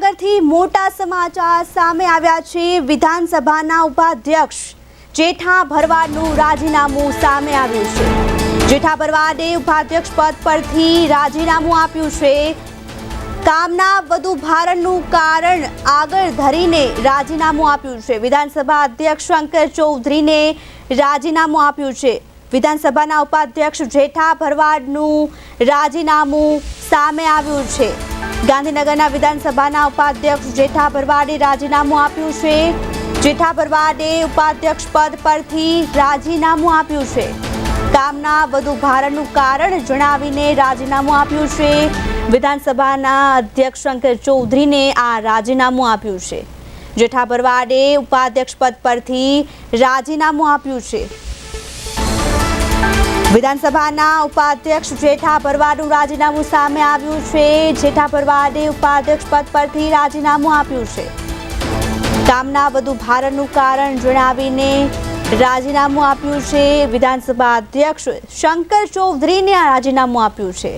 ગાંધીનગરથી મોટા સમાચાર સામે આવ્યા છે વિધાનસભાના ઉપાધ્યક્ષ જેઠા ભરવાડનું રાજીનામું સામે આવ્યું છે. જેઠા ભરવાડે ઉપાધ્યક્ષ પદ પરથી રાજીનામું આપ્યું છે. કામના વધુ ભારણનું કારણ આગળ ધરીને રાજીનામું આપ્યું છે. વિધાનસભા અધ્યક્ષ શંકર ચૌધરીને રાજીનામું આપ્યું છે. વિધાનસભાના ઉપાધ્યક્ષ જેઠા ભરવાડનું રાજીનામું સામે આવ્યું છે. ગાંધીનગરના વિધાનસભાના ઉપાધ્યક્ષ જેઠા ભરવાડે રાજીનામું આપ્યું છે. જેઠા ભરવાડે ઉપાધ્યક્ષ પદ પરથી રાજીનામું આપ્યું છે. કામના વધુ ભારણનું કારણ જણાવીને રાજીનામું આપ્યું છે. વિધાનસભાના અધ્યક્ષ શંકર ચૌધરીને આ રાજીનામું આપ્યું છે. જેઠા ભરવાડે ઉપાધ્યક્ષ પદ પરથી રાજીનામું આપ્યું છે. વિધાનસભાના ઉપાધ્યક્ષ જેઠા ભરવાડનું રાજીનામું સામે આવ્યું છે. જેઠા પરવારે ઉપાધ્યક્ષ પદ પરથી રાજીનામું આપ્યું છે. કામના વધુ ભારણનું કારણ જણાવીને રાજીનામું આપ્યું છે. વિધાનસભા અધ્યક્ષ શંકર ચૌધરીને રાજીનામું આપ્યું છે.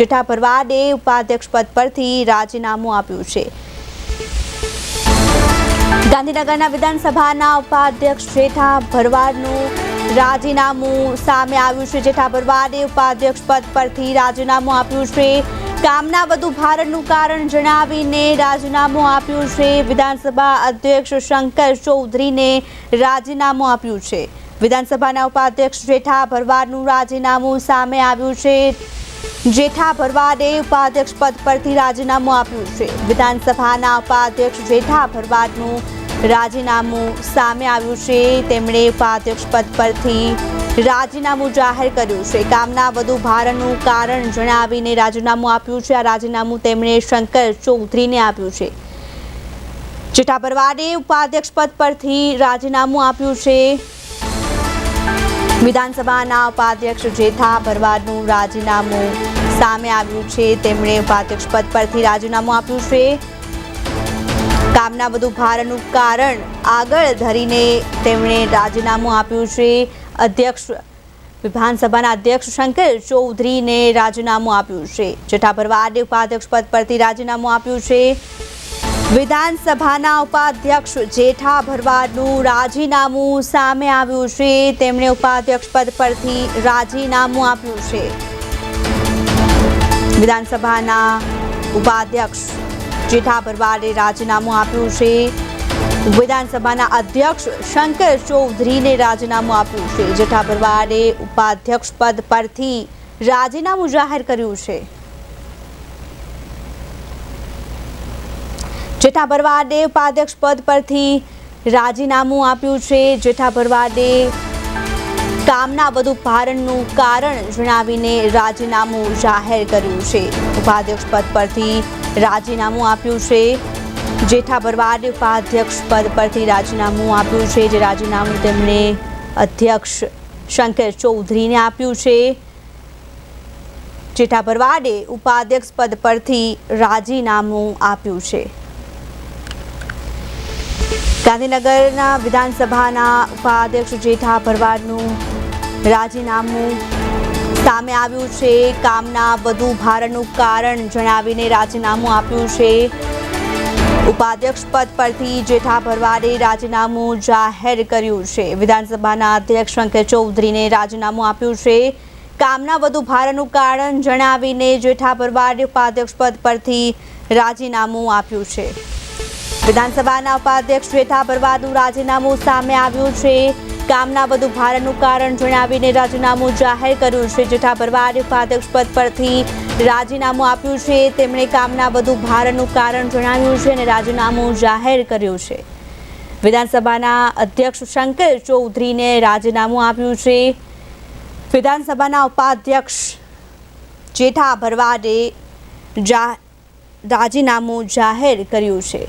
જેઠા પરવારે ઉપાધ્યક્ષ પદ પરથી રાજીનામું આપ્યું છે. ગાંધીનગરના વિધાનસભાના ઉપાધ્યક્ષ જેઠા ભરવાડનું રાજીનામું સામે આવ્યું છે જેઠા ભરવાડે ઉપાધ્યક્ષ પદ પરથી રાજીનામું આપ્યું છે. કામના વધુ ભારણનું કારણ જણાવીને રાજીનામું આપ્યું છે. વિધાનસભા અધ્યક્ષ શંકર ચૌધરીને રાજીનામું આપ્યું છે. વિધાનસભાના ઉપાધ્યક્ષ જેઠા ભરવાડનું રાજીનામું સામે આવ્યું છે. જેઠા ભરવાડે ઉપાધ્યક્ષ પદ પરથી રાજીનામું આપ્યું છે. વિધાનસભાના ઉપાધ્યક્ષ જેઠા ભરવાડનું રાજીનામું સામે આવ્યું છે. તેમણે ઉપાધ્યક્ષ પદ પરથી રાજીનામું જાહેર કર્યું છે. કામના વધુ ભારણનું કારણ જણાવીને રાજીનામું આપ્યું છે. આ રાજીનામું તેમણે શંકર ચૌધરીને આપ્યું છે. જેઠા ભરવાડે ઉપાધ્યક્ષ પદ પરથી રાજીનામું આપ્યું છે. વિધાનસભાના ઉપાધ્યક્ષ જેઠા ભરવાડનું રાજીનામું સામે આવ્યું છે. તેમણે ઉપાધ્યક્ષ પદ પરથી રાજીનામું આપ્યું છે. કામના વધુ ભારનું કારણ આગળ ધરીને તેમણે રાજીનામું આપ્યું છે. અધ્યક્ષ, વિધાનસભાના અધ્યક્ષ શંકર ચૌધરીને રાજીનામું આપ્યું છે. જેઠા ભરવાડે ઉપાધ્યક્ષ પદ પરથી રાજીનામું આપ્યું છે. વિધાનસભાના ઉપાધ્યક્ષ જેઠા ભરવાડનું રાજીનામું સામે આવ્યું છે. તેમણે ઉપાધ્યક્ષ પદ પરથી રાજીનામું આપ્યું છે. વિધાનસભાના ઉપાધ્યક્ષ જેઠા ભરવાડે રાજીનામું આપ્યું છે. વિધાનસભાના અધ્યક્ષ શંકર ચૌધરીને રાજીનામું આપ્યું છે. જેઠા ભરવાડે ઉપાધ્યક્ષ પદ પરથી રાજીનામું જાહેર કર્યું છે. જેઠા ભરવાડે ઉપાધ્યક્ષ પદ પરથી રાજીનામું આપ્યું છે. જેઠા ભરવાડે કામના વધુ ભારણનું કારણ જણાવીને રાજીનામું જાહેર કર્યું છે. ઉપાધ્યક્ષ પદ પરથી રાજીનામું આપ્યું છે. જેઠા ભરવાડે ઉપાધ્યક્ષ પદ પરથી રાજીનામું આપ્યું છે, જે રાજીનામું તેમણે અધ્યક્ષ શંકર ચૌધરીને આપ્યું છે. જેઠા ભરવાડે ઉપાધ્યક્ષ પદ પરથી રાજીનામું આપ્યું છે. ગાંધીનગરના વિધાનસભાના ઉપાધ્યક્ષ જેઠા ભરવાડનું રાજીનામું સામે આવ્યું છે. કામના વધુ ભારણનું કારણ જણાવીને રાજીનામું આપ્યું છે. ઉપાધ્યક્ષ પદ પરથી જેઠા ભરવાડે રાજીનામું જાહેર કર્યું છે. વિધાનસભાના અધ્યક્ષ શંકર ચૌધરીને રાજીનામું આપ્યું છે. કામના વધુ ભારણનું કારણ જણાવીને જેઠા ભરવાડે ઉપાધ્યક્ષ પદ પરથી રાજીનામું આપ્યું છે. વિધાનસભાના ઉપાધ્યક્ષ જેઠા ભરવાડનું રાજીનામું સામે આવ્યું છે. કામના વધુ ભારણનું કારણ જણાવીને રાજીનામું જાહેર કર્યું છે. જેઠા ભરવાડે ઉપાધ્યક્ષ પદ પરથી રાજીનામું આપ્યું છે. તેમણે કામના વધુ ભારણનું કારણ જણાવ્યું છે અને રાજીનામું જાહેર કર્યું છે. વિધાનસભાના અધ્યક્ષ શંકર ચૌધરીને રાજીનામું આપ્યું છે. વિધાનસભાના ઉપાધ્યક્ષ જેઠા ભરવાડે રાજીનામું જાહેર કર્યું છે.